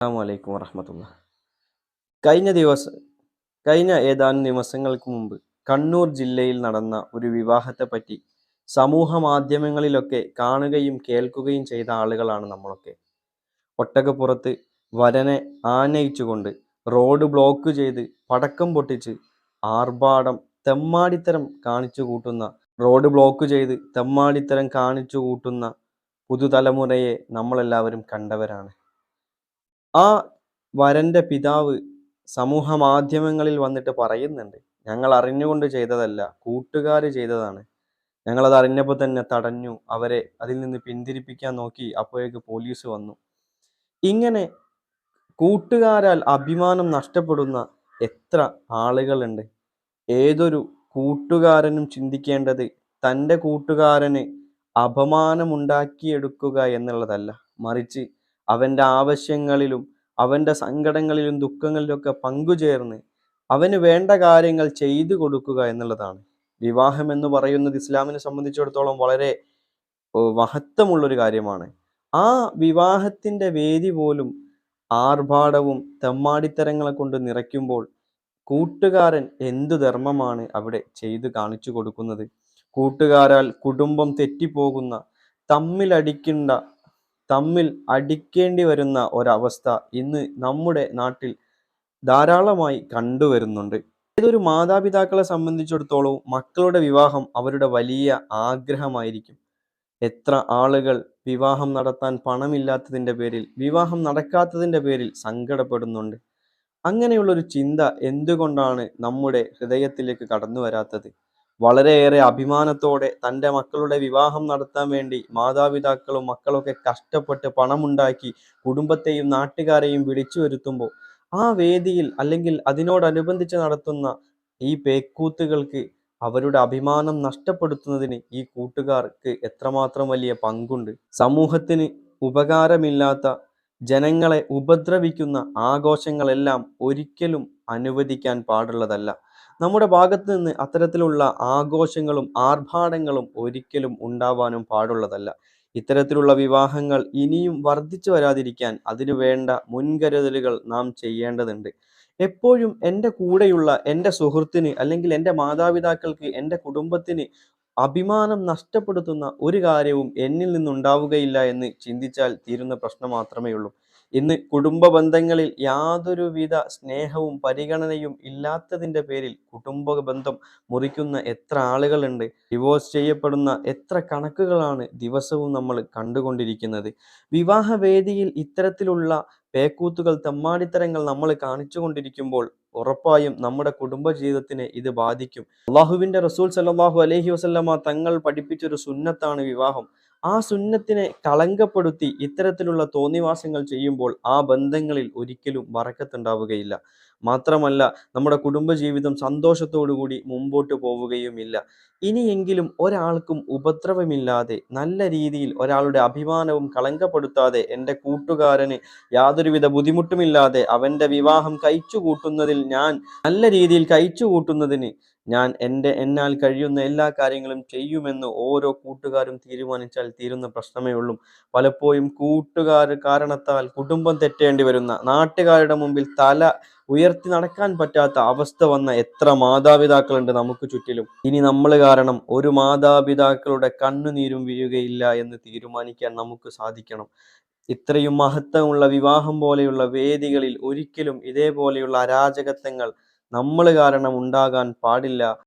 അസ്സാമലൈക്കും വറഹമത്തുള്ള കഴിഞ്ഞ ദിവസം കഴിഞ്ഞ ഏതാനും ദിവസങ്ങൾക്ക് മുമ്പ് കണ്ണൂർ ജില്ലയിൽ നടന്ന ഒരു വിവാഹത്തെ പറ്റി സമൂഹ മാധ്യമങ്ങളിലൊക്കെ കാണുകയും കേൾക്കുകയും ചെയ്ത ആളുകളാണ് നമ്മളൊക്കെ. ഒട്ടകപ്പുറത്ത് വരനെ ആനയിച്ചുകൊണ്ട് റോഡ് ബ്ലോക്ക് ചെയ്ത് പടക്കം പൊട്ടിച്ച് ആർഭാടം തെമ്മാടിത്തരം കാണിച്ചു കൂട്ടുന്ന റോഡ് ബ്ലോക്ക് ചെയ്ത് തെമ്മാടിത്തരം കാണിച്ചു കൂട്ടുന്ന പുതുതലമുറയെ നമ്മളെല്ലാവരും കണ്ടവരാണ്. ആ വരന്റെ പിതാവ് സമൂഹ മാധ്യമങ്ങളിൽ വന്നിട്ട് പറയുന്നുണ്ട്. ഞങ്ങൾ അറിഞ്ഞുകൊണ്ട് ചെയ്തതല്ല കൂട്ടുകാർ ചെയ്തതാണ്. ഞങ്ങളത് അറിഞ്ഞപ്പോൾ തന്നെ തടഞ്ഞു. അവരെ അതിൽ നിന്ന് പിന്തിരിപ്പിക്കാൻ നോക്കി അപ്പോഴേക്ക് പോലീസ് വന്നു. ഇങ്ങനെ കൂട്ടുകാരാൽ അഭിമാനം നഷ്ടപ്പെടുന്ന എത്ര ആളുകളുണ്ട്. ഏതൊരു കൂട്ടുകാരനും ചിന്തിക്കേണ്ടത് തന്റെ കൂട്ടുകാരന് അപമാനമുണ്ടാക്കിയെടുക്കുക എന്നുള്ളതല്ല. മറിച്ച് അവന്റെ ആവശ്യങ്ങളിലും അവന്റെ സങ്കടങ്ങളിലും ദുഃഖങ്ങളിലൊക്കെ പങ്കുചേർന്ന് അവന് വേണ്ട കാര്യങ്ങൾ ചെയ്തു കൊടുക്കുക എന്നുള്ളതാണ്. വിവാഹം എന്ന് പറയുന്നത് ഇസ്ലാമിനെ സംബന്ധിച്ചിടത്തോളം വളരെ മഹത്വമുള്ളൊരു കാര്യമാണ്. ആ വിവാഹത്തിന്റെ വേദി പോലും ആർഭാടവും തെമ്മാടിത്തരങ്ങളെ കൊണ്ട് നിറയ്ക്കുമ്പോൾ കൂട്ടുകാരൻ എന്തു ധർമ്മമാണ് അവിടെ ചെയ്തു കാണിച്ചു കൊടുക്കുന്നത്? കൂട്ടുകാരാൽ കുടുംബം തെറ്റിപ്പോകുന്ന തമ്മിലടിക്കേണ്ട തമ്മിൽ അടിക്കേണ്ടി വരുന്ന ഒരവസ്ഥ ഇന്ന് നമ്മുടെ നാട്ടിൽ ധാരാളമായി കണ്ടുവരുന്നുണ്ട്. ഏതൊരു മാതാപിതാക്കളെ സംബന്ധിച്ചിടത്തോളം മക്കളുടെ വിവാഹം അവരുടെ വലിയ ആഗ്രഹമായിരിക്കും. എത്ര ആളുകൾ വിവാഹം നടത്താൻ പണമില്ലാത്തതിന്റെ പേരിൽ വിവാഹം നടക്കാത്തതിന്റെ പേരിൽ സങ്കടപ്പെടുന്നുണ്ട്. അങ്ങനെയുള്ളൊരു ചിന്ത എന്തുകൊണ്ടാണ് നമ്മുടെ ഹൃദയത്തിലേക്ക് കടന്നു വരാത്തത് വളരെയേറെ അഭിമാനത്തോടെ തന്റെ മക്കളുടെ വിവാഹം നടത്താൻ വേണ്ടി മാതാപിതാക്കളും മക്കളൊക്കെ കഷ്ടപ്പെട്ട് പണമുണ്ടാക്കി കുടുംബത്തെയും നാട്ടുകാരെയും വിളിച്ചു വരുത്തുമ്പോൾ ആ വേദിയിൽ അല്ലെങ്കിൽ അതിനോടനുബന്ധിച്ച് നടത്തുന്ന ഈ പേക്കൂത്തുകൾക്ക് അവരുടെ അഭിമാനം നഷ്ടപ്പെടുത്തുന്നതിന് ഈ കൂട്ടുകാർക്ക് എത്രമാത്രം വലിയ പങ്കുണ്ട്? സമൂഹത്തിന് ഉപകാരമില്ലാത്ത ജനങ്ങളെ ഉപദ്രവിക്കുന്ന ആഘോഷങ്ങളെല്ലാം ഒരിക്കലും അനുവദിക്കാൻ പാടുള്ളതല്ല. നമ്മുടെ ഭാഗത്ത് നിന്ന് അത്തരത്തിലുള്ള ആഘോഷങ്ങളും ആർഭാടങ്ങളും ഒരിക്കലും ഉണ്ടാവാനും പാടുള്ളതല്ല. ഇത്തരത്തിലുള്ള വിവാഹങ്ങൾ ഇനിയും വർദ്ധിച്ചു വരാതിരിക്കാൻ അതിനു വേണ്ട മുൻകരുതലുകൾ നാം ചെയ്യേണ്ടതുണ്ട്. എപ്പോഴും എന്റെ കൂടെയുള്ള എന്റെ സുഹൃത്തിന് അല്ലെങ്കിൽ എന്റെ മാതാപിതാക്കൾക്ക് എന്റെ കുടുംബത്തിന് അഭിമാനം നഷ്ടപ്പെടുത്തുന്ന ഒരു കാര്യവും എന്നിൽ നിന്നുണ്ടാവുകയില്ല എന്ന് ചിന്തിച്ചാൽ തീരുന്ന പ്രശ്നം മാത്രമേ ഉള്ളൂ ഇന്ന് കുടുംബ ബന്ധങ്ങളിൽ യാതൊരുവിധ സ്നേഹവും പരിഗണനയും ഇല്ലാത്തതിന്റെ പേരിൽ കുടുംബ ബന്ധം മുറിക്കുന്ന എത്ര ആളുകളുണ്ട് ഡിവോഴ്സ് ചെയ്യപ്പെടുന്ന എത്ര കണക്കുകളാണ് ദിവസവും നമ്മൾ കണ്ടുകൊണ്ടിരിക്കുന്നത്. വിവാഹവേദിയിൽ ഇത്തരത്തിലുള്ള പേക്കൂത്തുകൾ തെമ്മാടിത്തരങ്ങൾ നമ്മൾ കാണിച്ചു കൊണ്ടിരിക്കുമ്പോൾ ഉറപ്പായും നമ്മുടെ കുടുംബ ജീവിതത്തിനെ ഇത് ബാധിക്കും. അള്ളാഹുവിന്റെ റസൂൽ സല്ലാഹു അലഹി വസല്ലമ തങ്ങൾ പഠിപ്പിച്ചൊരു സുന്നത്താണ് വിവാഹം. ആ സുന്നത്തിനെ കളങ്കപ്പെടുത്തി ഇത്തരത്തിലുള്ള തോന്നിവാസങ്ങൾ ചെയ്യുമ്പോൾ ആ ബന്ധങ്ങളിൽ ഒരിക്കലും വറക്കത്തുണ്ടാവുകയില്ല. മാത്രമല്ല നമ്മുടെ കുടുംബജീവിതം സന്തോഷത്തോടുകൂടി മുമ്പോട്ട് പോവുകയുമില്ല. ഇനിയെങ്കിലും ഒരാൾക്കും ഉപദ്രവമില്ലാതെ നല്ല രീതിയിൽ ഒരാളുടെ അഭിമാനവും കളങ്കപ്പെടുത്താതെ എന്റെ കൂട്ടുകാരന് യാതൊരുവിധ ബുദ്ധിമുട്ടുമില്ലാതെ അവന്റെ വിവാഹം കഴിച്ചു കൂട്ടുന്നതിൽ ഞാൻ നല്ല രീതിയിൽ കഴിച്ചു കൂട്ടുന്നതിന് ഞാൻ എന്റെ എന്നാൽ കഴിയുന്ന എല്ലാ കാര്യങ്ങളും ചെയ്യുമെന്ന് ഓരോ കൂട്ടുകാരും തീരുമാനിച്ചാൽ തീരുന്ന പ്രശ്നമേ ഉള്ളൂ. പലപ്പോഴും കൂട്ടുകാർ കാരണത്താൽ കുടുംബം തെറ്റേണ്ടി വരുന്ന നാട്ടുകാരുടെ മുമ്പിൽ തല ഉയർത്തി നടക്കാൻ പറ്റാത്ത അവസ്ഥ വന്ന എത്ര മാതാപിതാക്കളുണ്ട് നമുക്ക് ചുറ്റിലും. ഇനി നമ്മൾ കാരണം ഒരു മാതാപിതാക്കളുടെ കണ്ണുനീരും വീഴുകയില്ല എന്ന് തീരുമാനിക്കാൻ നമുക്ക് സാധിക്കണം. ഇത്രയും മഹത്വമുള്ള വിവാഹം പോലെയുള്ള വേദികളിൽ ഒരിക്കലും ഇതേപോലെയുള്ള അരാജകത്വങ്ങൾ നമ്മൾ കാരണം ഉണ്ടാകാൻ പാടില്ല.